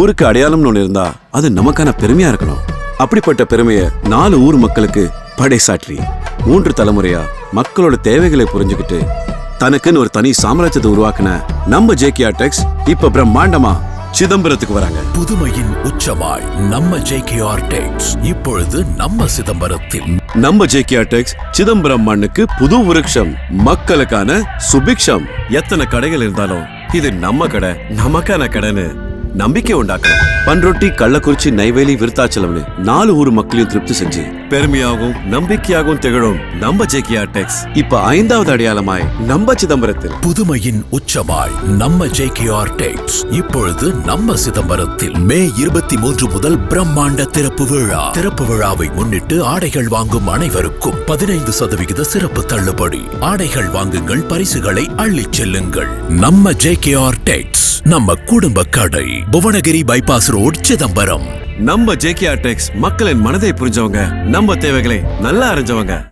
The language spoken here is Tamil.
ஊருக்கு அடையாளம்னு ஒண்ணு இருந்தா அது நமக்கான பெருமையா இருக்கணும். அப்படிப்பட்ட பெருமையை நாலு ஊர் மக்களுக்கு படைசாற்றி. மூன்று தலைமுறையா மக்களோட தேவைகளை புரிஞ்சுக்கிட்டு தனக்குன்னு ஒரு தனி சாம்ராஜ்யத்தை உருவாக்குன நம்ம ஜேகேஆர் டெக்ஸ் இப்ப பிரம்மாண்டமா சிதம்பரத்துக்கு வராங்க. புதுமையின் உச்சமாய் நம்ம ஜேகேஆர் டெக்ஸ் இப்பொழுது நம்ம சிதம்பரத்தில். நம்ம ஜேகேஆர் டெக்ஸ் சிதம்பரம் மண்ணுக்கு புது விருட்சம் மக்களுக்கான சுபிக்ஷம். எத்தனை கடைகள் இருந்தாலும் இது நம்ம கடை நமக்கான கடைன்னு நம்பிக்கை உண்டாக்கணும். பண்ரொட்டி கள்ளக்குறிச்சி நெய்வேலி விருத்தாச்சலம்னு நாலு ஊர் மக்களையும் திருப்தி செஞ்சு பெருமையாகவும் நம்பிக்கையாகவும் திகழும் நம்ம ஜேகேஆர் டெக்ஸ். இப்ப ஐந்தாவது அடையாளமாய் நம்ம சிதம்பரத்தில். புதுமையின் உச்சமாய் நம்ம ஜேகேஆர் டெக்ஸ். இப்பொழுது நம்ம சிதம்பரத்தில் மே இருபத்தி மூன்று முதல் பிரம்மாண்ட திறப்பு விழா. திறப்பு விழாவை முன்னிட்டு ஆடைகள் வாங்கும் அனைவருக்கும் பதினைந்து சதவிகித சிறப்பு தள்ளுபடி. ஆடைகள் வாங்குங்கள் பரிசுகளை அள்ளிச் செல்லுங்கள். நம்ம ஜேகேஆர் டெக்ஸ். நம்ம குடும்ப கடை புவனகிரி பைபாஸ் ரோட் சிதம்பரம். நம்ம ஜேகேஆர் டெக்ஸ் மக்களின் மனதை புரிஞ்சவங்க நம்ம தேவைகளை நல்லா அறிஞ்சவங்க.